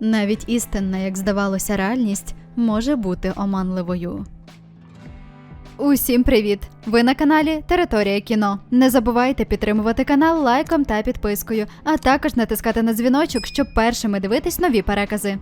Навіть істинна, як здавалося, реальність може бути оманливою. Усім привіт! Ви на каналі Територія кіно. Не забувайте підтримувати канал лайком та підпискою, а також натискати на дзвіночок, щоб першими дивитись нові перекази.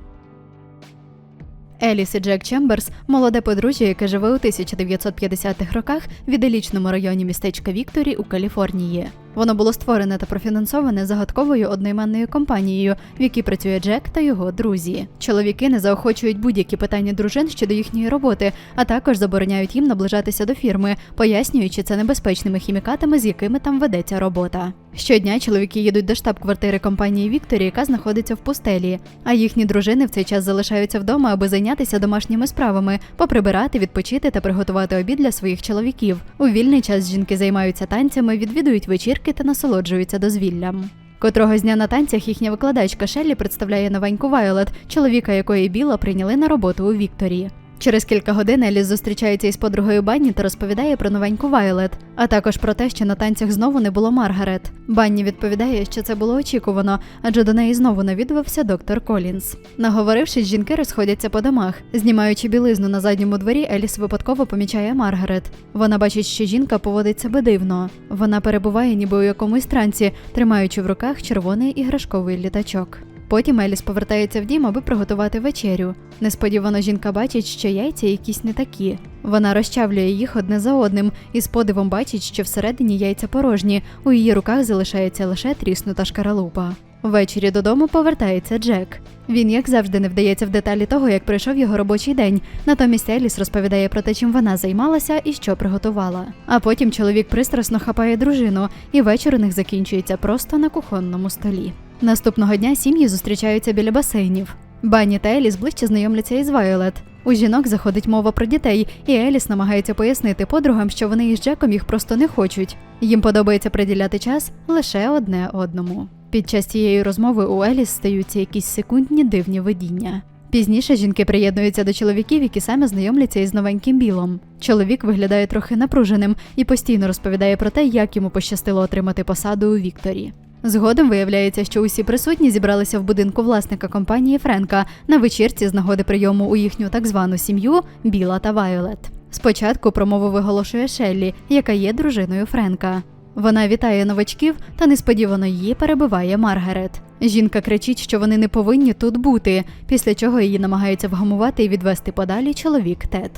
Еліс і Джек Чемберс молоде подружжя, яке живе у 1950-х роках в іделічному районі містечка Вікторі у Каліфорнії. Воно було створене та профінансоване загадковою одноіменною компанією, в якій працює Джек та його друзі. Чоловіки не заохочують будь-які питання дружин щодо їхньої роботи, а також забороняють їм наближатися до фірми, пояснюючи це небезпечними хімікатами, з якими там ведеться робота. Щодня чоловіки їдуть до штаб-квартири компанії Вікторі, яка знаходиться в пустелі, а їхні дружини в цей час залишаються вдома, аби зайнятися домашніми справами, поприбирати, відпочити та приготувати обід для своїх чоловіків. У вільний час жінки займаються танцями, відвідують вечірки та насолоджуються дозвіллям. Котрого з дня на танцях їхня викладачка Шеллі представляє новеньку Вайолет, чоловіка якої Біла прийняли на роботу у Вікторії. Через кілька годин Еліс зустрічається із подругою Банні та розповідає про новеньку Вайолет, а також про те, що на танцях знову не було Маргарет. Банні відповідає, що це було очікувано, адже до неї знову навідувався доктор Колінс. Наговорившись, жінки розходяться по домах. Знімаючи білизну на задньому дворі, Еліс випадково помічає Маргарет. Вона бачить, що жінка поводить себе дивно. Вона перебуває ніби у якомусь трансі, тримаючи в руках червоний іграшковий літачок. Потім Еліс повертається в дім, аби приготувати вечерю. Несподівано жінка бачить, що яйця якісь не такі. Вона розчавлює їх одне за одним і з подивом бачить, що всередині яйця порожні, у її руках залишається лише тріснута шкаралупа. Ввечері додому повертається Джек. Він, як завжди, не вдається в деталі того, як пройшов його робочий день. Натомість Еліс розповідає про те, чим вона займалася і що приготувала. А потім чоловік пристрасно хапає дружину, і вечір у них закінчується просто на кухонному столі. Наступного дня сім'ї зустрічаються біля басейнів. Банні та Еліс ближче знайомляться із Вайолет. У жінок заходить мова про дітей, і Еліс намагається пояснити подругам, що вони із Джеком їх просто не хочуть. Їм подобається приділяти час лише одне одному. Під час цієї розмови у Еліс стаються якісь секундні дивні видіння. Пізніше жінки приєднуються до чоловіків, які самі знайомляться із новеньким білом. Чоловік виглядає трохи напруженим і постійно розповідає про те, як йому пощастило отримати посаду у Вікторі. Згодом виявляється, що усі присутні зібралися в будинку власника компанії Френка на вечірці з нагоди прийому у їхню так звану сім'ю Біла та Вайолет. Спочатку промову виголошує Шеллі, яка є дружиною Френка. Вона вітає новачків та несподівано її перебиває Маргарет. Жінка кричить, що вони не повинні тут бути, після чого її намагаються вгамувати і відвести подалі чоловік Тед.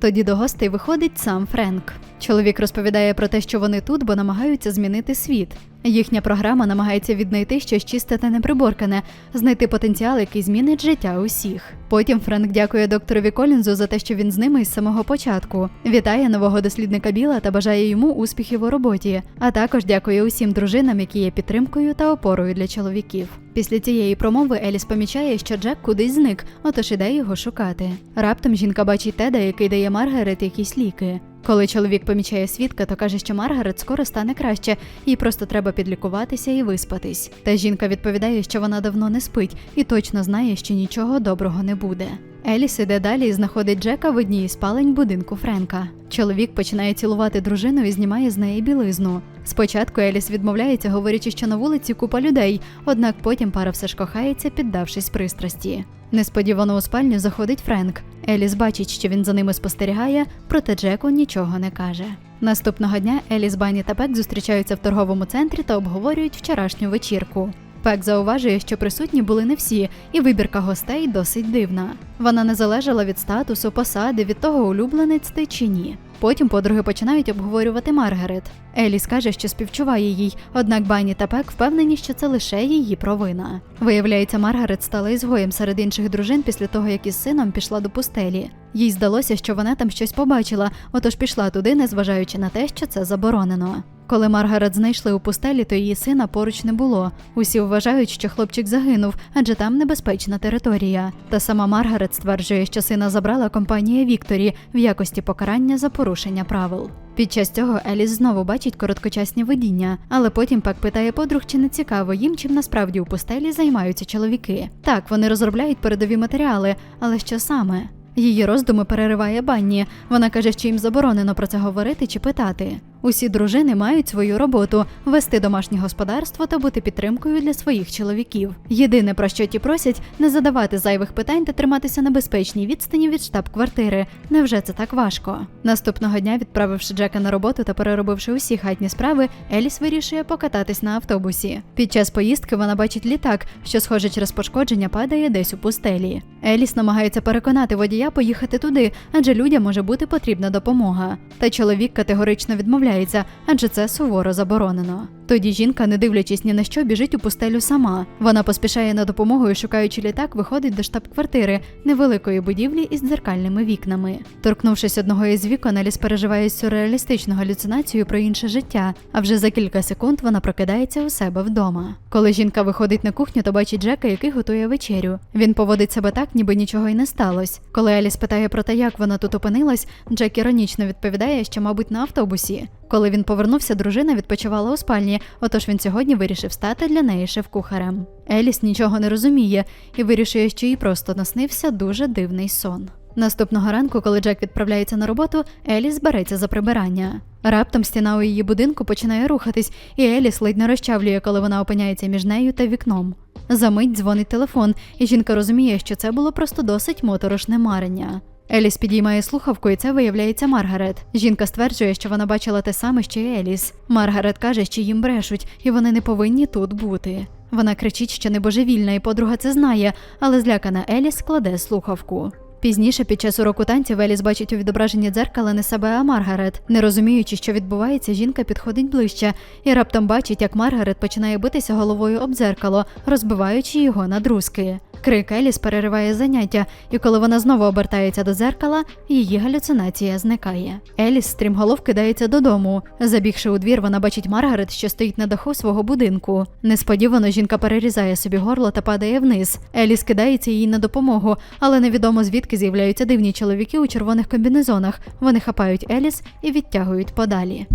Тоді до гостей виходить сам Френк. Чоловік розповідає про те, що вони тут, бо намагаються змінити світ. Їхня програма намагається віднайти щось чисте та неприборкане, знайти потенціал, який змінить життя усіх. Потім Френк дякує докторові Колінзу за те, що він з ними із самого початку. Вітає нового дослідника Біла та бажає йому успіхів у роботі, а також дякує усім дружинам, які є підтримкою та опорою для чоловіків. Після цієї промови Еліс помічає, що Джек кудись зник, отож іде його шукати. Раптом жінка бачить Теда, який дає Маргарет якісь ліки. Коли чоловік помічає свідка, то каже, що Маргарет скоро стане краще, їй просто треба підлікуватися і виспатись. Та жінка відповідає, що вона давно не спить і точно знає, що нічого доброго не буде. Еліс іде далі і знаходить Джека в одній із спалень будинку Френка. Чоловік починає цілувати дружину і знімає з неї білизну. Спочатку Еліс відмовляється, говорячи, що на вулиці купа людей, однак потім пара все ж кохається, піддавшись пристрасті. Несподівано у спальню заходить Френк. Еліс бачить, що він за ними спостерігає, проте Джеку нічого не каже. Наступного дня Еліс, Бані та Пек зустрічаються в торговому центрі та обговорюють вчорашню вечірку. Пек зауважує, що присутні були не всі, і вибірка гостей досить дивна. Вона не залежала від статусу, посади, від того, улюбленець ти чи ні. Потім подруги починають обговорювати Маргарет. Еліс каже, що співчуває їй, однак Банні та Пек впевнені, що це лише її провина. Виявляється, Маргарет стала ізгоєм серед інших дружин після того, як із сином пішла до пустелі. Їй здалося, що вона там щось побачила, отож пішла туди, незважаючи на те, що це заборонено. Коли Маргарет знайшли у пустелі, то її сина поруч не було. Усі вважають, що хлопчик загинув, адже там небезпечна територія. Та сама Маргарет стверджує, що сина забрала компанія Вікторі в якості покарання за порушення правил. Під час цього Еліс знову бачить короткочасні видіння, але потім Пак питає подруг, чи не цікаво їм, чим насправді у пустелі займаються чоловіки. Так, вони розробляють передові матеріали, але що саме? Її роздуми перериває Банні. Вона каже, що їм заборонено про це говорити чи питати. Усі дружини мають свою роботу вести домашнє господарство та бути підтримкою для своїх чоловіків. Єдине про що ті просять не задавати зайвих питань та триматися на безпечній відстані від штаб-квартири. Невже це так важко? Наступного дня, відправивши Джека на роботу та переробивши усі хатні справи, Еліс вирішує покататись на автобусі. Під час поїздки вона бачить літак, що, схоже, через пошкодження падає десь у пустелі. Еліс намагається переконати водія поїхати туди, адже людям може бути потрібна допомога. Та чоловік категорично відмовляється, адже це суворо заборонено. Тоді жінка, не дивлячись ні на що, біжить у пустелю сама. Вона поспішає на допомогу і, шукаючи літак, виходить до штаб-квартири невеликої будівлі із дзеркальними вікнами. Торкнувшись одного із вікон, Еліс переживає сюрреалістичну галюцинацію про інше життя, а вже за кілька секунд вона прокидається у себе вдома. Коли жінка виходить на кухню, то бачить Джека, який готує вечерю. Він поводить себе так, ніби нічого й не сталося. Коли Еліс питає про те, як вона тут опинилась, Джек іронічно відповідає, що, мабуть, на автобусі. Коли він повернувся, дружина відпочивала у спальні, отож він сьогодні вирішив стати для неї шеф-кухарем. Еліс нічого не розуміє і вирішує, що їй просто наснився дуже дивний сон. Наступного ранку, коли Джек відправляється на роботу, Еліс береться за прибирання. Раптом стіна у її будинку починає рухатись, і Еліс ледь не розчавлює, коли вона опиняється між нею та вікном. Замить дзвонить телефон, і жінка розуміє, що це було просто досить моторошне марення. Еліс підіймає слухавку, і це виявляється Маргарет. Жінка стверджує, що вона бачила те саме, що й Еліс. Маргарет каже, що їм брешуть, і вони не повинні тут бути. Вона кричить, що не божевільна, і подруга це знає, але злякана Еліс складе слухавку. Пізніше, під час уроку танців, Еліс бачить у відображенні дзеркала не себе, а Маргарет. Не розуміючи, що відбувається, жінка підходить ближче і раптом бачить, як Маргарет починає битися головою об дзеркало, розбиваючи його на друзки. Крик Еліс перериває заняття, і коли вона знову обертається до дзеркала, її галюцинація зникає. Еліс стрімголов кидається додому. Забігши у двір, вона бачить Маргарет, що стоїть на даху свого будинку. Несподівано жінка перерізає собі горло та падає вниз. Еліс кидається їй на допомогу, але невідомо звідки з'являються дивні чоловіки у червоних комбінезонах. Вони хапають Еліс і відтягують подалі.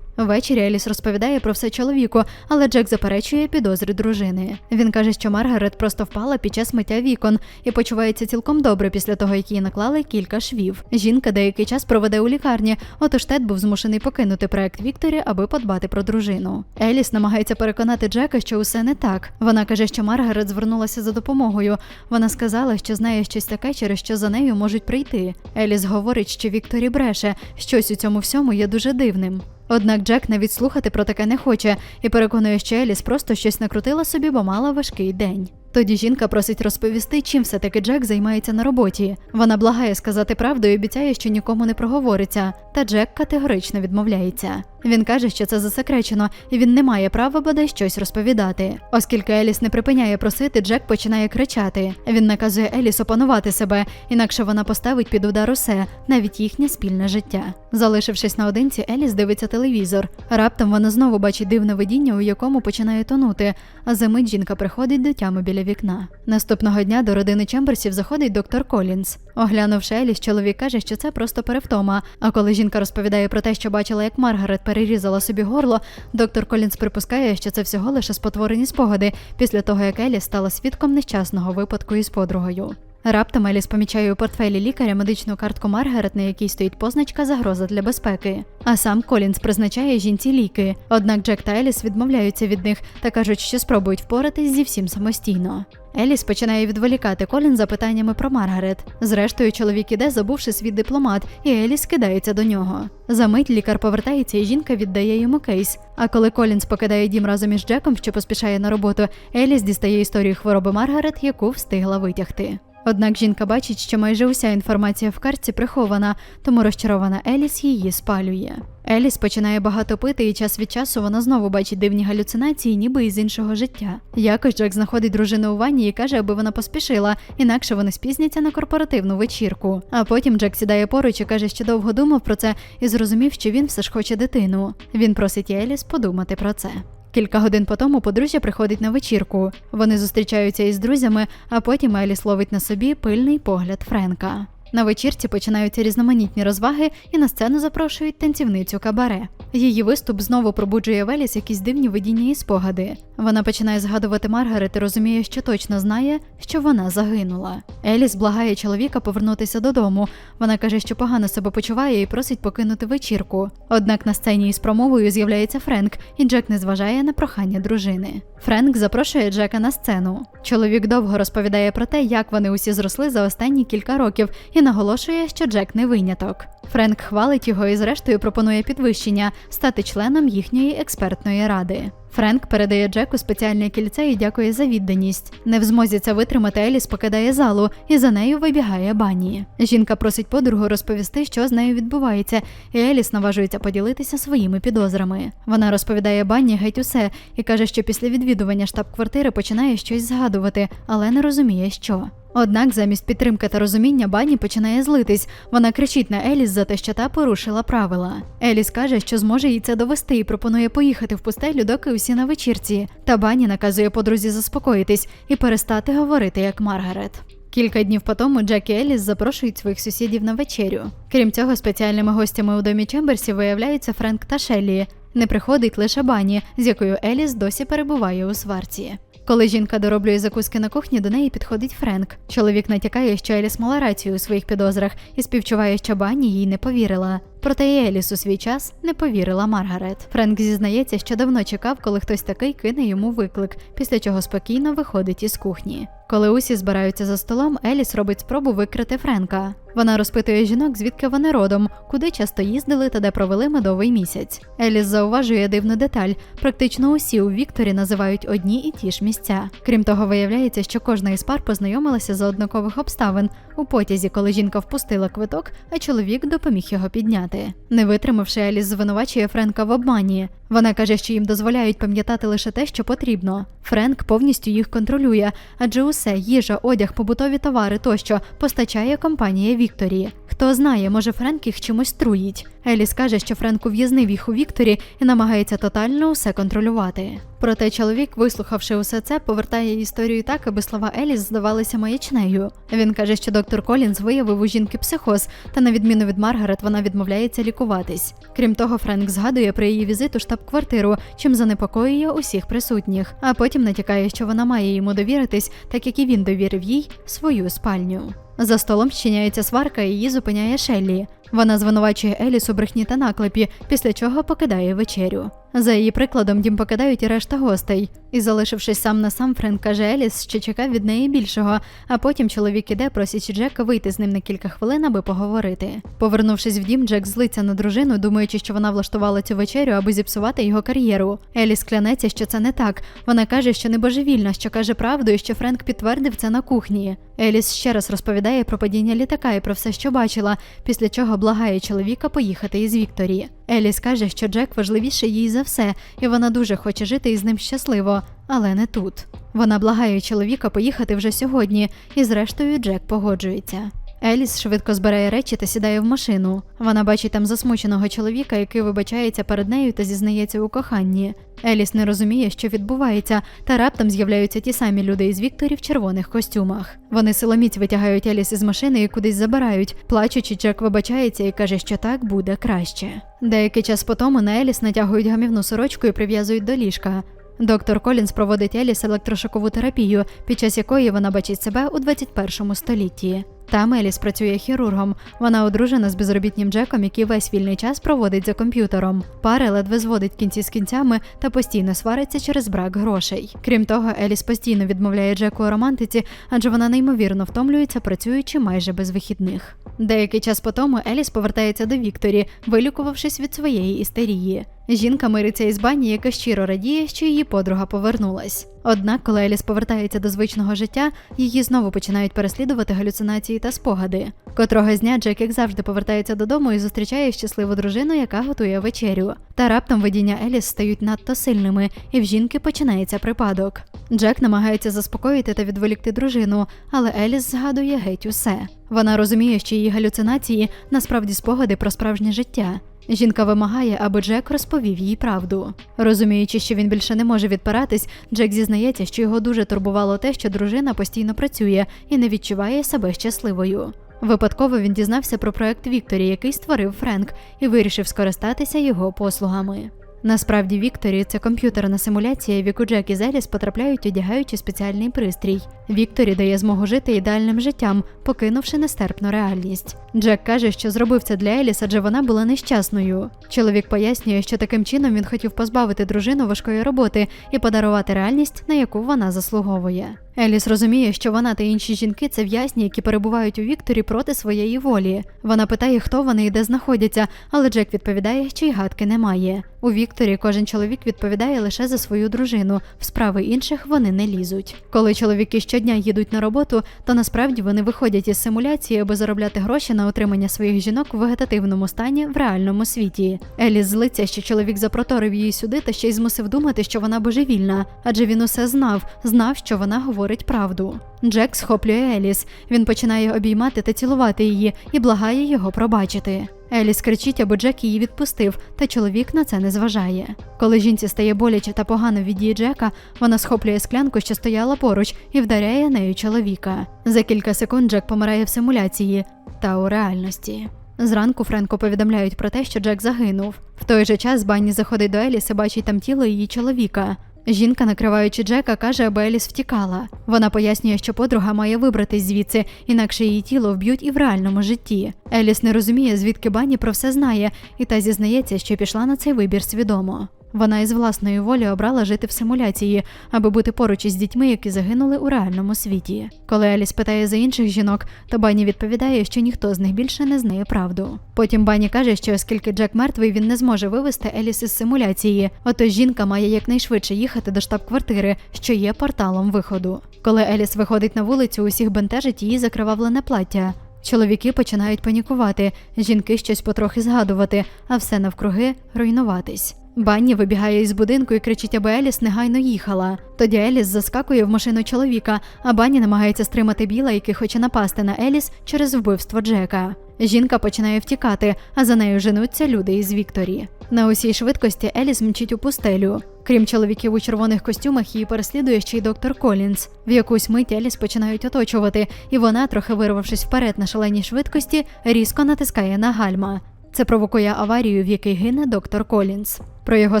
Ввечері Еліс розповідає про все чоловіку, але Джек заперечує підозри дружини. Він каже, що Маргарет просто впала під час миття вікон і почувається цілком добре після того, як їй наклали кілька швів. Жінка деякий час проведе у лікарні, отож Тед був змушений покинути проект Вікторі, аби подбати про дружину. Еліс намагається переконати Джека, що усе не так. Вона каже, що Маргарет звернулася за допомогою. Вона сказала, що знає щось таке, через що за нею можуть прийти. Еліс говорить, що Вікторі бреше, щось у цьому всьому є дуже дивним. Однак Джек навіть слухати про таке не хоче і переконує, що Еліс просто щось накрутила собі, бо мала важкий день. Тоді жінка просить розповісти, чим все-таки Джек займається на роботі. Вона благає сказати правду і обіцяє, що нікому не проговориться. Та Джек категорично відмовляється. Він каже, що це засекречено, і він не має права бодай щось розповідати. Оскільки Еліс не припиняє просити, Джек починає кричати. Він наказує Еліс опанувати себе, інакше вона поставить під удар усе, навіть їхнє спільне життя. Залишившись наодинці, Еліс дивиться телевізор. Раптом вона знову бачить дивне видіння, у якому починає тонути. А за мить жінка приходить до тями біля вікна. Наступного дня до родини Чемберсів заходить доктор Колінс. Оглянувши Еліс, чоловік каже, що це просто перевтома. А коли жінка розповідає про те, що бачила, як Маргарет перерізала собі горло, доктор Колінс припускає, що це всього лише спотворені спогади після того, як Елі стала свідком нещасного випадку із подругою. Раптом Еліс помічає у портфелі лікаря медичну картку Маргарет, на якій стоїть позначка загроза для безпеки. А сам Колінс призначає жінці ліки. Однак Джек та Еліс відмовляються від них та кажуть, що спробують впоратись зі всім самостійно. Еліс починає відволікати Колін запитаннями про Маргарет. Зрештою, чоловік іде, забувши свій дипломат, і Еліс кидається до нього. Замить лікар повертається, і жінка віддає йому кейс. А коли Колінс покидає дім разом із Джеком, що поспішає на роботу, Еліс дістає історію хвороби Маргарет, яку встигла витягти. Однак жінка бачить, що майже уся інформація в картці прихована, тому розчарована Еліс її спалює. Еліс починає багато пити, і час від часу вона знову бачить дивні галюцинації, ніби із іншого життя. Якось Джек знаходить дружину у ванні і каже, аби вона поспішила, інакше вони спізняться на корпоративну вечірку. А потім Джек сідає поруч і каже, що довго думав про це і зрозумів, що він все ж хоче дитину. Він просить Еліс подумати про це. Кілька годин по тому подружжя приходить на вечірку. Вони зустрічаються із друзями, а потім Еліс ловить на собі пильний погляд Френка. На вечірці починаються різноманітні розваги, і на сцену запрошують танцівницю кабаре. Її виступ знову пробуджує в Еліс якісь дивні видіння і спогади. Вона починає згадувати Маргарет і розуміє, що точно знає, що вона загинула. Еліс благає чоловіка повернутися додому. Вона каже, що погано себе почуває і просить покинути вечірку. Однак на сцені із промовою з'являється Френк, і Джек не зважає на прохання дружини. Френк запрошує Джека на сцену. Чоловік довго розповідає про те, як вони усі зросли за останні кілька років, і наголошує, що Джек не виняток. Френк хвалить його і, зрештою, пропонує підвищення стати членом їхньої експертної ради. Френк передає Джеку спеціальне кільце і дякує за відданість. Не в змозі це витримати, Еліс покидає залу, і за нею вибігає Бані. Жінка просить подругу розповісти, що з нею відбувається, і Еліс наважується поділитися своїми підозрами. Вона розповідає Банні геть усе і каже, що після відвідування штаб-квартири починає щось згадувати, але не розуміє, що. Однак замість підтримки та розуміння Банні починає злитись. Вона кричить на Еліс за те, що та порушила правила. Еліс каже, що зможе їй це довести і пропонує поїхати в пустелю, доки усі на вечірці. Та Банні наказує подрузі заспокоїтись і перестати говорити як Маргарет. Кілька днів по тому Джек і Еліс запрошують своїх сусідів на вечерю. Крім цього, спеціальними гостями у домі Чемберсів виявляються Френк та Шеллі. Не приходить лише Бані, з якою Еліс досі перебуває у сварці. Коли жінка дороблює закуски на кухні, до неї підходить Френк. Чоловік натякає, що Еліс мала рацію у своїх підозрах і співчуває, що Банні їй не повірила. Проте Еліс у свій час не повірила Маргарет. Френк зізнається, що давно чекав, коли хтось такий кине йому виклик, після чого спокійно виходить із кухні. Коли усі збираються за столом, Еліс робить спробу викрити Френка. Вона розпитує жінок, звідки вони родом, куди часто їздили та де провели медовий місяць. Еліс зауважує дивну деталь. Практично усі у Вікторі називають одні і ті ж місця. Крім того, виявляється, що кожна із пар познайомилася за однакових обставин у потязі, коли жінка впустила квиток, а чоловік допоміг його підняти. Не витримавши, Еліс звинувачує Френка в обмані. Вона каже, що їм дозволяють пам'ятати лише те, що потрібно. Френк повністю їх контролює, адже усе їжа, одяг, побутові товари тощо постачає компанія Вікторії. Хто знає, може Френк їх чимось труїть. Еліс каже, що Френк ув'язнив їх у Вікторі і намагається тотально усе контролювати. Проте чоловік, вислухавши усе це, повертає історію так, аби слова Еліс здавалися маячнею. Він каже, що доктор Колінз виявив у жінки психоз, та на відміну від Маргарет, вона відмовляється лікуватись. Крім того, Френк згадує про її візит у штаб-квартиру, чим занепокоює усіх присутніх, а потім натякає, що вона має йому довіритись, так як і він довірив їй свою спальню. За столом щиняється сварка, і її зупиняє Шеллі. Вона звинувачує Еліс у брехні та наклепі, після чого покидає вечерю. За її прикладом дім покидають і решта гостей. І залишившись сам на сам, Френк каже Еліс, що чекав від неї більшого, а потім чоловік іде, просячи Джека вийти з ним на кілька хвилин, аби поговорити. Повернувшись в дім, Джек злиться на дружину, думаючи, що вона влаштувала цю вечерю, аби зіпсувати його кар'єру. Еліс клянеться, що це не так. Вона каже, що не божевільна, що каже правду, і що Френк підтвердив це на кухні. Еліс ще раз розповідає про падіння літака і про все, що бачила, після чого благає чоловіка поїхати із Вікторії. Еліс каже, що Джек важливіший їй за все, і вона дуже хоче жити із ним щасливо, але не тут. Вона благає чоловіка поїхати вже сьогодні, і зрештою Джек погоджується. Еліс швидко збирає речі та сідає в машину. Вона бачить там засмученого чоловіка, який вибачається перед нею та зізнається у коханні. Еліс не розуміє, що відбувається, та раптом з'являються ті самі люди із Вікторі в червоних костюмах. Вони силоміць витягають Еліс із машини і кудись забирають. Плачучи, Джек вибачається і каже, що так буде краще. Деякий час по тому на Еліс натягують гамівну сорочку і прив'язують до ліжка. Доктор Колінс проводить Еліс електрошокову терапію, під час якої вона бачить себе у 21 столітті. Там Еліс працює хірургом. Вона одружена з безробітнім Джеком, який весь вільний час проводить за комп'ютером. Пара ледве зводить кінці з кінцями та постійно свариться через брак грошей. Крім того, Еліс постійно відмовляє Джеку у романтиці, адже вона неймовірно втомлюється, працюючи майже без вихідних. Деякий час по тому Еліс повертається до Вікторі, вилікувавшись від своєї істерії. Жінка мириться із бані, яка щиро радіє, що її подруга повернулась. Однак, коли Еліс повертається до звичного життя, її знову починають переслідувати галюцинації та спогади. Котрого з дня Джек, як завжди, повертається додому і зустрічає щасливу дружину, яка готує вечерю. Та раптом видіння Еліс стають надто сильними, і в жінки починається припадок. Джек намагається заспокоїти та відволікти дружину, але Еліс згадує геть усе. Вона розуміє, що її галюцинації насправді спогади про справжнє життя. Жінка вимагає, аби Джек розповів їй правду. Розуміючи, що він більше не може відпиратись, Джек зізнається, що його дуже турбувало те, що дружина постійно працює і не відчуває себе щасливою. Випадково він дізнався про проект Вікторі, який створив Френк, і вирішив скористатися його послугами. Насправді Вікторі це комп'ютерна симуляція, в яку Джек і Зеліс потрапляють, одягаючи спеціальний пристрій. Вікторі дає змогу жити ідеальним життям, покинувши нестерпну реальність. Джек каже, що зробив це для Еліс, адже вона була нещасною. Чоловік пояснює, що таким чином він хотів позбавити дружину важкої роботи і подарувати реальність, на яку вона заслуговує. Еліс розуміє, що вона та інші жінки це в'язні, які перебувають у Вікторі проти своєї волі. Вона питає, хто вони і де знаходяться, але Джек відповідає, що й гадки немає. У Вікторі кожен чоловік відповідає лише за свою дружину, в справи інших вони не лізуть. Коли чоловіки щодня їдуть на роботу, то насправді вони виходять із симуляції, аби заробляти гроші на отримання своїх жінок в вегетативному стані в реальному світі. Еліс злиться, що чоловік запроторив її сюди та ще й змусив думати, що вона божевільна, адже він усе знав, знав, що вона говорить правду. Джек схоплює Еліс. Він починає обіймати та цілувати її і благає його пробачити. Еліс кричить, аби Джек її відпустив, та чоловік на це не зважає. Коли жінці стає боляче та погано від дії Джека, вона схоплює склянку, що стояла поруч, і вдаряє нею чоловіка. За кілька секунд Джек помирає в симуляції та у реальності. Зранку Френку повідомляють про те, що Джек загинув. В той же час Банні заходить до Еліс і бачить там тіло її чоловіка. Жінка, накриваючи Джека, каже, аби Еліс втікала. Вона пояснює, що подруга має вибратись звідси, інакше її тіло вб'ють і в реальному житті. Еліс не розуміє, звідки бані про все знає, і та зізнається, що пішла на цей вибір свідомо. Вона із власної волі обрала жити в симуляції, аби бути поруч із дітьми, які загинули у реальному світі. Коли Еліс питає за інших жінок, то Банні відповідає, що ніхто з них більше не знає правду. Потім Банні каже, що оскільки Джек мертвий, він не зможе вивести Еліс із симуляції. Отож жінка має якнайшвидше їхати до штаб-квартири, що є порталом виходу. Коли Еліс виходить на вулицю, усіх бентежить її закривавлене плаття. Чоловіки починають панікувати, жінки щось потрохи згадувати, а все навкруги руйнуватись. Банні вибігає із будинку і кричить, аби Еліс негайно їхала. Тоді Еліс заскакує в машину чоловіка, а Банні намагається стримати біла, який хоче напасти на Еліс через вбивство Джека. Жінка починає втікати, а за нею женуться люди із Вікторі. На усій швидкості Еліс мчить у пустелю. Крім чоловіків у червоних костюмах, її переслідує ще й доктор Колінз. В якусь мить Еліс починають оточувати, і вона, трохи вирвавшись вперед на шаленій швидкості, різко натискає на гальма. Це провокує аварію, в якій гине доктор Колінз. Про його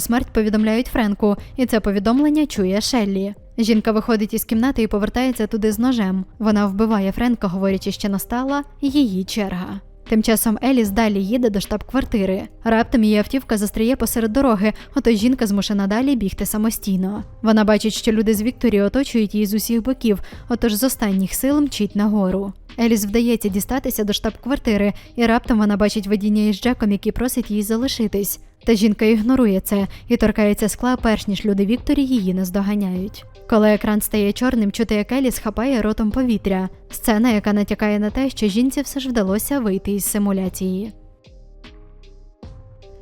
смерть повідомляють Френку, і це повідомлення чує Шеллі. Жінка виходить із кімнати і повертається туди з ножем. Вона вбиває Френка, говорячи, що настала її черга. Тим часом Еліс далі їде до штаб-квартири. Раптом її автівка застряє посеред дороги, отож жінка змушена далі бігти самостійно. Вона бачить, що люди з Вікторії оточують її з усіх боків, отож з останніх сил мчить нагору. Еліс вдається дістатися до штаб-квартири, і раптом вона бачить водіння із Джеком, який просить їй залишитись. Та жінка ігнорує це і торкається скла, перш ніж люди Вікторі її наздоганяють. Коли екран стає чорним, чути, як Еліс хапає ротом повітря. Сцена, яка натякає на те, що жінці все ж вдалося вийти із симуляції.